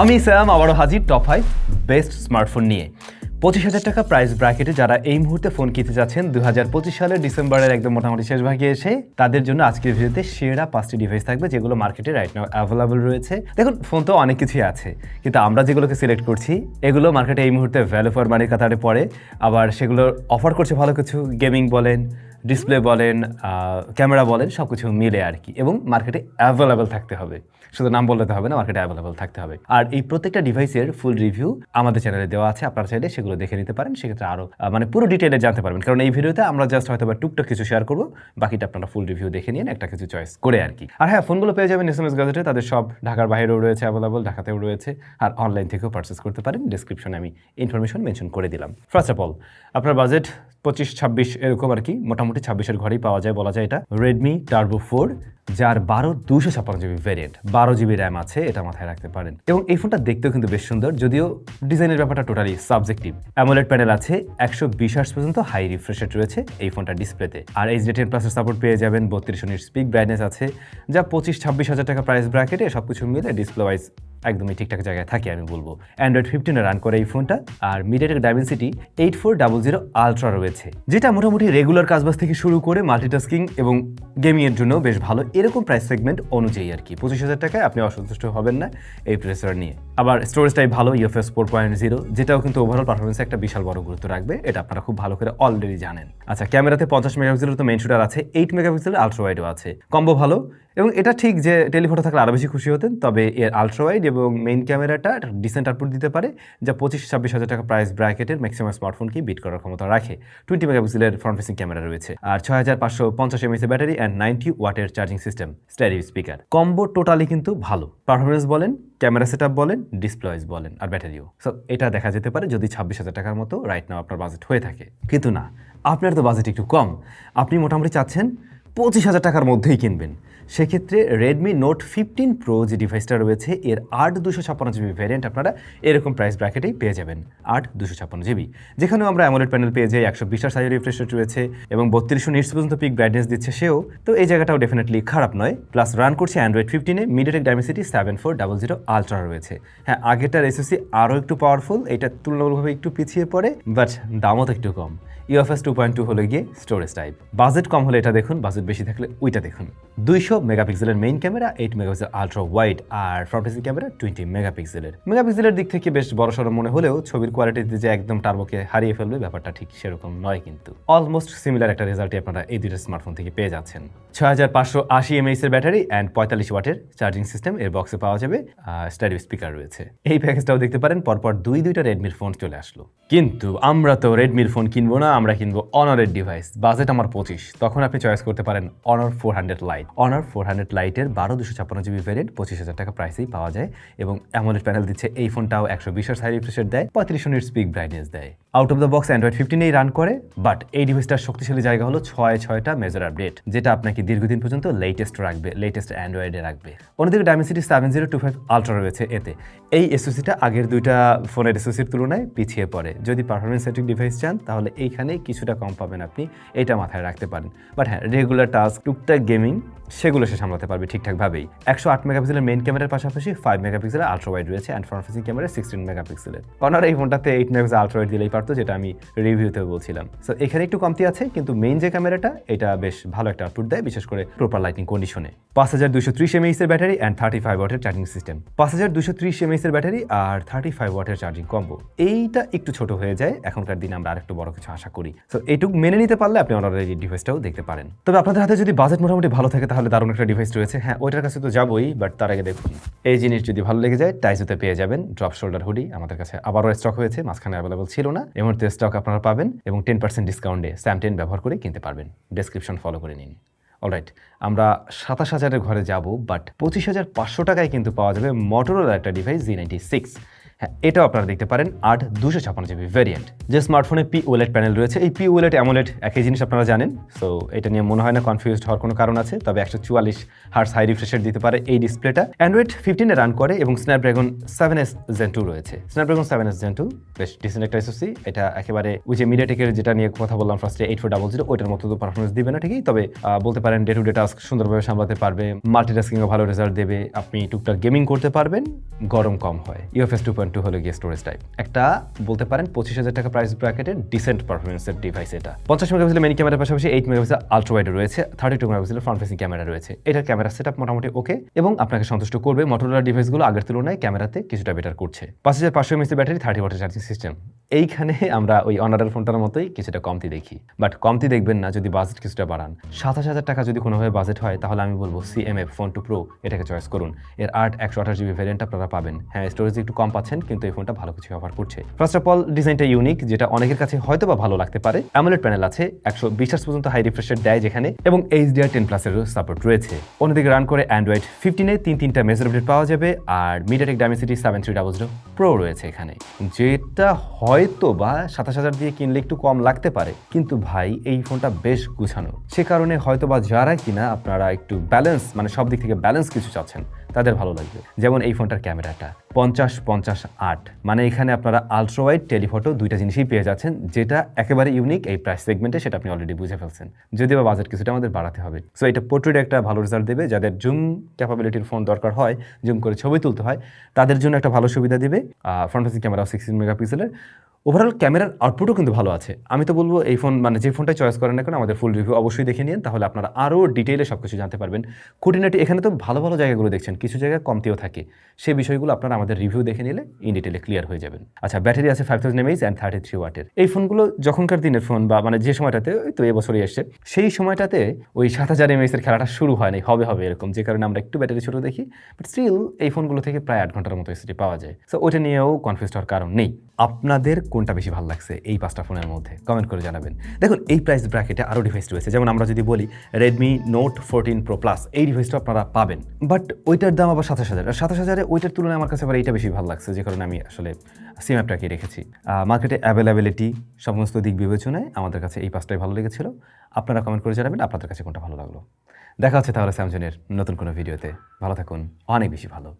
আমি স্যাম, আবারও হাজির টপ ফাইভ বেস্ট স্মার্টফোন নিয়ে। পঁচিশ হাজার টাকা প্রাইস ব্র্যাকেটে যারা এই মুহূর্তে ফোন কিনতে যাচ্ছেন দু হাজার পঁচিশ সালের ডিসেম্বরের একদম মোটামুটি শেষ ভাগে এসে তাদের জন্য আজকের ভিডিওতে সেরা পাঁচটি ডিভাইস থাকবে, যেগুলো মার্কেটে রাইট নাও অ্যাভেলেবল রয়েছে। দেখুন ফোন তো অনেক কিছুই আছে, কিন্তু আমরা যেগুলোকে সিলেক্ট করছি, এগুলো মার্কেটে এই মুহূর্তে ভ্যালু ফর মানির কাতারে পড়ে। আবার সেগুলো অফার করছে ভালো কিছু গেমিং বলেন ডিসপ্লে বলেন ক্যামেরা বলেন সব কিছু মিলে আর কি। এবং মার্কেটে অ্যাভেলেবেল থাকতে হবে। শুধু নাম বলতে হবে না মার্কেটে অ্যাভেলেবেল থাকতে হবে। আর এই প্রত্যেকটা ডিভাইসের ফুল রিভিউ আমাদের চ্যানেলে দেওয়া আছে। আপনারা চাইলে সেগুলো দেখে নিতে পারেন। সেক্ষেত্রে আরও মানে পুরো ডিটেলে জানতে পারবেন। কারণ এই ভিডিওতে আমরা জাস্ট হয়তো বা টুকটাক কিছু শেয়ার করব। বাকিটা আপনারা ফুল রিভিউ দেখে নিন একটা কিছু চয়েস করে আর কি। আর হ্যাঁ ফোনগুলো পেয়ে যাবেন এস এম এস গাজেটে তাদের সব ঢাকার বাইরেও রয়েছে অ্যাভেলেবল ঢাকাতেও রয়েছে। আর অনলাইন থেকেও পারচেস করতে পারেন। ডিসক্রিপশনে আমি ইনফরমেশন মেনশন করে দিলাম। ফার্স্ট অফ অল আপনার বাজেট পঁচিশ, ছাব্বিশ এরকম আর কি, মোটামুটি ছাব্বিশের ঘরেই পাওয়া যায় বলা যায় এটা। রেডমি টার্বো ফোর যার বারো দুশো ছাপ্পান্ন জিবি ভ্যারিয়েন্ট বারো জিবি র্যাম আছে, এটা মাথায় রাখতে পারেন। এবং এই ফোনটা দেখতেও কিন্তু বেশ সুন্দর, যদিও ডিজাইনের ব্যাপারটা টোটালি সাবজেক্টিভ অ্যামোলেড প্যানেল আছে, একশো বিশ হার্স পর্যন্ত হাই রিফ্রেশ রেট রয়েছে এই ফোনটা ডিসপ্লেতে আর এইচ ডি টেন প্লাসের সাপোর্ট পেয়ে যাবেন, বত্রিশ ইউনিট স্পিক ব্রাইটনেস আছে, যা পঁচিশ, ছাব্বিশ হাজার টাকা প্রাইস ব্র্যাকেটে সব কিছু মিলে ডিসপ্লে ওয়াইজ একদমই ঠিকঠাক জায়গায় থাকে, আমি বলব। অ্যান্ড্রয়েড ফিফটিনে রান করে এই ফোনটা আর MediaTek Dimensity eight four double zero ultra রয়েছে, যেটা মোটামুটি রেগুলার কাজবাজ থেকে শুরু করে মাল্টিটাস্কিং এবং গেমিংয়ের জন্য বেশ ভালো। এরকম প্রাইস সেগমেন্ট অনুযায়ী আর কি, পঁচিশ হাজার টাকায় আপনি অসন্তুষ্ট হবেন না এই প্রসেসর নিয়ে। আবার স্টোরেজটাই ভালো ইউএফএস ফোর পয়েন্ট জিরো যেটাও কিন্তু ওভারঅল পারফরমেন্সে একটা বিশাল বড় গুরুত্ব রাখবে, এটা আপনারা খুব ভালো করে অলরেডি জানেন। আচ্ছা ক্যামেরাতে পঞ্চাশ মেগাপিক্সেলের তো মেন শুটার আছে এইট মেগাপিক্সেলের আলট্রা ওয়াইডও আছে। কম্বো ভালো এবং এটা ঠিক যে টেলিফোটো থাকলে আরও বেশি খুশি হতেন, তবে এর আলট্রা ওয়াইড এবং মেইন ক্যামেরাটা ডিসেন্ট আউটপুট দিতে পারে, যা পঁচিশ, ছাব্বিশ হাজার টাকা প্রাইস ব্র্যাকেটের ম্যাক্সিমাম স্মার্টফোনকে বিট করার ক্ষমতা রাখে। টোয়েন্টি মেগাপিক্সেলের ফ্রন্ট ফেসিং ক্যামেরা রয়েছে, আর ছয় হাজার পাঁচশো পঞ্চাশ এমএসের ব্যাটারি অ্যান্ড নাইনটি ওয়াটের charging system stereo speaker combo totally কিন্তু ভালো। পারফরমেন্স বলেন ক্যামেরা সেট বলেন ডিসপ্লয়েস বলেন, আর ব্যাটারিও সো এটা দেখা যেতে পারে যদি ছাব্বিশ হাজার টাকার মতো রাইট নাও আপনার বাজেট হয়ে থাকে। কিন্তু না, আপনার তো বাজেট একটু কম। আপনি মোটামুটি চাচ্ছেন পঁচিশ হাজার টাকার মধ্যেই কিনবেন। সেক্ষেত্রে রেডমি নোট ফিফটিন প্রো যে ডিভাইসটা রয়েছে, এর আট দুশো ছাপ্পান্ন জিবি ভ্যারিয়েন্ট আপনারা এরকম প্রাইস ব্র্যাকেটেই পেয়ে যাবেন। আট দুশো ছাপ্পান্ন জিবি যেখানেও আমরা অ্যামোলেড প্যানেল পেয়ে যাই, একশো বিশ সাইজ রিফ্রেশ রেট রয়েছে, এবং বত্রিশশো নিটস পর্যন্ত পিক ব্রাইটনেস দিচ্ছে সেও। তো এই জায়গাটাও ডেফিনেটলি খারাপ নয়। প্লাস রান করছে Android ফিফটিনে MediaTek Dimensity seven four double zero ultra রয়েছে। হ্যাঁ আগেরটার এসএসসি আরও একটু পাওয়ারফুল এটা তুলনামূলকভাবে একটু পিছিয়ে পড়ে বাট দামও তো একটু কম। ইউএফএস টু পয়েন্ট টু হলে গিয়ে স্টোরেজ টাইপ বাজেট কম হলে এটা দেখুন বাজেট বেশি থাকলে ওইটা দেখুন। দুইশো মেগাপিক্সেলের main camera eight megapixel ultra wide আর ফ্রন্ট ফেসিং ক্যামেরা টোয়েন্টি মেগাপিক্সেলের মেগাপিক্সেলের দিক থেকে বেশ বড় সড়ো মনে হলেও ছবির কোয়ালিটিতে যে একদম টার্বোকে হারিয়ে ফেলবে, ব্যাপারটা ঠিক সেরকম নয় কিন্তু। অলমোস্ট সিমিলার একটা রেজাল্টই আপনারা এই দুইটা স্মার্টফোন থেকে পেয়ে যাচ্ছেন। ছয় হাজার পাঁচশো আশি এমএইচ এর ব্যাটারি অ্যান্ড পঁয়তাল্লিশ ওয়াটের চার্জিং সিস্টেম এর বক্সে পাওয়া যাবে স্টাডিও স্পিকার রয়েছে। এই প্যাকেজটাও দেখতে পারেন, পরপর দুই দুইটা রেডমির ফোন চলে আসলো। কিন্তু আমরা তো রেডমির ফোন কিনবো না, আমরা কিনবো অনারের ডিভাইস বাজেট আমার পঁচিশ। তখন আপনি চয়েস করতে পারেন Honor four hundred lite Honor four hundred লাইটের বারো দুশো ছাপ্পান্ন জিবি ভ্যারিয়েন্ট পঁচিশ হাজার টাকা প্রাইসেই পাওয়া যায় এবং অ্যামোলেড প্যানেল দিচ্ছে এই ফোনটাও একশো বিশ সাইড রিফ্রেশের দেয়, পঁয়ত্রিশ ইউনিট স্পিক ব্রাইটনেস দেয়। Out of the box Android ফিফটিনেই run করে বাট এই ডিভাইসটার শক্তিশালী জায়গা হলো ছয় ছয়টা মেজর আপডেট যেটা আপনাকে দীর্ঘদিন পর্যন্ত লেটেস্ট রাখবে লেটেস্ট অ্যান্ড্রয়েডে রাখবে। অন্যদিকে Dimensity seven zero two five ultra রয়েছে এতে। এই এসওসিটা আগের দুইটা ফোনের এসোসির তুলনায় পিছিয়ে পড়ে। যদি পারফরমেন্স সেটিং ডিভাইস চান, তাহলে এইখানে কিছুটা কম পাবেন আপনি, এটা মাথায় রাখতে পারেন। বাট হ্যাঁ রেগুলার টাস্ক টুকটাক গেমিং সেগুলো সে সামলাতে পারবে ঠিকঠাকভাবেই। একশো আট মেগাপিক্সেলের মেন ক্যামেরার পাশাপাশি ফাইভ মেগাপিক্সেলের আলট্রা ওয়াইড রয়েছে and front facing camera sixteen মেগাপিক্সেলের অনার এই ফোনটাতে এইট মেগাপিক্সেল আলট্রা ওয়াইড দিলেই পারতো যেটা আমি রিভিউতে বলছিলাম। সো এখানে একটু কমতি আছে, কিন্তু মেইন যে ক্যামেরাটা এটা বেশ ভালো একটা আউটপুট দেয়, বিশেষ করে প্রপার লাইটিং কন্ডিশনে পাঁচ হাজার দুশো ত্রিশ এমএইচ এর ব্যাটারি অ্যান্ড থার্টি ফাইভ ওয়াটের চার্জিং সিস্টেম পাঁচ হাজার দুশো ত্রিশ এর ব্যাটারি আর থার্টি ফাইভ ওয়াটের চার্জিং কম্বো এইটা একটু ছোট হয়ে যায়, এখনকার দিনে আমরা আরেকটু বড় কিছু আশা করি। সো এইটুকু মেনে নিতে পারলে আপনি অনারের ডিভাইসটাও দেখতে পারেন। তবে আপনাদের হাতে যদি বাজেট মোটামুটি ভালো থাকে, তাহলে দারুণ একটা ডিভাইস রয়েছে। হ্যাঁ ওইটার কাছে তো যাবোই বাট তার আগে দেখুন। এই জিনিস যদি ভালো লেগে যায় টাইজোতে পেয়ে যাবেন ড্রপ শোল্ডার হুডি আমাদের কাছে আবারও স্টক হয়েছে, মাঝখানে অ্যাভেলেবল ছিল না। এই মুহূর্তে স্টক আপনারা পাবেন এবং টেন পার্সেন্ট ডিসকাউন্টে স্যাম টেন ব্যবহার করে কিনতে পারবেন। ডেসক্রিপশন ফলো করে নিন। অলরাইট আমরা সাতাশ হাজারের ঘরে যাব বাট পঁচিশ হাজার পাঁচশো টাকায় কিন্তু পাওয়া যাবে মটোরোলার একটা ডিভাইস জি নাইনটি সিক্স এটাও আপনারা দেখতে পারেন আট দুশো ছাপান্ন জিবি ভ্যারিয়েন্ট যে স্মার্টফোনে পি ওলেট প্যানেল রয়েছে, এই পি ওলেট অ্যামোলেট একই জিনিস আপনারা জানেন সো এটা নিয়ে মনে হয় না কনফিউজড হওয়ার কোনো কারণ আছে, তবে একশো চুয়াল্লিশ হার্স হাই রিফ্রেশার দিতে পারে এই ডিসপ্লেটা অ্যান্ড্রয়েড ফিফটিনে রান করে এবং Snapdragon seven S gen two রয়েছে। Snapdragon seven S gen two বেশ ডিসেন্ট একটা এসওসি এটা একেবারে ওই যে মিডিয়াটেকের যেটা নিয়ে কথা বললাম ফার্স্টে এইট ফোর ডাবল জিরো ওইটার মতো তো পারফরমেন্স দিবে না, ঠিকই, তবে বলতে পারেন ডে টু ডে টাস্ক সুন্দরভাবে সামলাতে পারবে মাল্টিটাস্কিংও ভালো রেজাল্ট দেবে, আপনি টুকটাক গেমিং করতে পারবেন, গরম কম হয়। ইউএফএস টু পয়েন্ট টু হলো গিয়ে স্টোরেজ টাইপ একটা বলতে পারেন পঁচিশ হাজার টাকা প্রাইস ব্র্যাকেটের ডিসেন্ট পারফরমেন্সের ডিভাইস এটা। পঞ্চাশ মেগাপিক্সেল মেনি ক্যামেরার পাশাপাশি এইট মেগাপিক্সেল আলট্রা ওয়াইড রয়েছে thirty two megapixel front facing camera রয়েছে। এটার ক্যামেরা সেট মোটামুটি ওকে এবং আপনাকে সন্তুষ্ট করবে মোটরোলা ডিভাইসগুলো আগের তুলনায় ক্যামেরাতে কিছুটা বেটার করছে। পাঁচ হাজার পাঁচশো এমএসি ব্যাটারি থার্টি ওয়াটের চার্জিং সিস্টেম এইখানে আমরা ওই অনারের ফোনটার মতোই কিছুটা কমতি দেখি। বাট কমতি দেখবেন না যদি বাজেট কিছুটা বাড়ান। সাতাশ হাজার টাকা যদি কোনোভাবে বাজেট হয়, তাহলে আমি বলব সিএমএফ ফোন টু প্রো এটাকে চয়েস করুন। এর আট একশো আঠাশ জিবি ভ্যারিয়েন্ট আপনারা পাবেন। হ্যাঁ স্টোরেজ একটু কম পাচ্ছেন কিন্তু এই ফোনটা ভালো কিছু অফার করছে। ফার্স্ট অফ অল ডিজাইনটা ইউনিক যেটা অনেকের কাছে হয়তো বা ভালো লাগতে পারে। অ্যামোলেড প্যানেল আছে, একশো বিশ পর্যন্ত হাই রিফ্রেশার দেয় যেখানে, এবং এইচ এইচডিআর টেন প্লাসেরও সাপোর্ট রয়েছে। অন্যদিকে রান করে অ্যান্ড্রয়েড ফিফটিনে তিন তিনটা মেজার আপডেট পাওয়া যাবে, আর MediaTek Dimensity seven three double zero pro রয়েছে এখানে। যেটা হয়তো বা সাতাশ হাজার দিয়ে কিনলে একটু কম লাগতে পারে, কিন্তু ভাই, এই ফোনটা বেশ গুছানো। সে কারণে হয়তো বা যারা কিনা আপনারা একটু ব্যালেন্স মানে সব দিক থেকে ব্যালেন্স কিছু চাচ্ছেন তাদের ভালো লাগবে। যেমন এই ফোনটার ক্যামেরাটা, পঞ্চাশ পঞ্চাশ আট। মানে এখানে আপনারা আলট্রাওয়াইড টেলিফটো দুইটা জিনিসই পেয়ে যাচ্ছেন, যেটা একেবারে ইউনিক এই প্রাইস সেগমেন্টে সেটা আপনি অলরেডি বুঝে ফেলছেন। যদিও বা বাজেট কিছুটা আমাদের বাড়াতে হবে। সো এটা পোর্ট্রেট একটা ভালো রেজাল্ট দেবে, যাদের জুম ক্যাপাবিলিটির ফোন দরকার হয় জুম করে ছবি তুলতে হয়, তাদের জন্য একটা ভালো সুবিধা দেবে ফ্রন্ট ক্যামেরা সিক্সটিন মেগাপিক্সেলের ওভারঅল ক্যামেরার আউটপুটও কিন্তু ভালো আছে। আমি তো বলব, এই ফোন মানে যে ফোনটা চয়েস করেন না কেন, আমাদের ফুল রিভিউ অবশ্যই দেখে নিন, তাহলে আপনারা আরও ডিটেইলে সব কিছু জানতে পারবেন। খুঁটিনাটি এখানে তো ভালো ভালো জায়গাগুলো দেখছেন, কিছু জায়গায় কমতিও থাকে। সেই বিষয়গুলো আপনারা আমাদের রিভিউ দেখে নিলে ইন ডিটেলে ক্লিয়ার হয়ে যাবেন। আচ্ছা ব্যাটারি আছে five thousand MH and thirty three ওয়াটের এই ফোনগুলো যখনকার দিনের ফোন বা মানে যে সময়টাতে, ওই তো এবছরই এসছে সেই সময়টাতে ওই সাত হাজার এমএইচের খেলাটা শুরু হয় নাই, হবে হবে এরকম, যে কারণে আমরা একটু ব্যাটারি ছোটো দেখি বাট স্টিল এই ফোনগুলো থেকে প্রায় আট ঘণ্টার মতো এসিটি পাওয়া যায়। সো ওইটা নিয়েও কনফিউজ হওয়ার কারণ নেই। আপনাদের কোনটা বেশি ভালো লাগছে এই পাঁচটা ফোনের মধ্যে? কমেন্ট করে জানাবেন। দেখুন, এই প্রাইস ব্র্যাকেটে আরও ডিভাইস রয়েছে। যেমন আমরা যদি বলি Redmi note fourteen pro plus এই ডিভাইসটা আপনারা পাবেন। বাট ওইটার দাম আবার সাতাশ হাজার। আর সাতাশ হাজারে ওইটার তুলনায় আমার কাছে আবার এইটা বেশি ভালো লাগছে, যে কারণে আমি আসলে সিম অ্যাপটাকে রেখেছি। মার্কেটে অ্যাভেলেবিলিটি সমস্ত দিক বিবেচনায় আমাদের কাছে এই পাঁচটাই ভালো লেগেছিল। আপনারা কমেন্ট করে জানাবেন আপনাদের কাছে কোনটা ভালো লাগল। দেখা হচ্ছে তাহলে স্যামসংয়ের নতুন কোনো ভিডিওতে ভালো থাকুন। অনেক বেশি ভালো।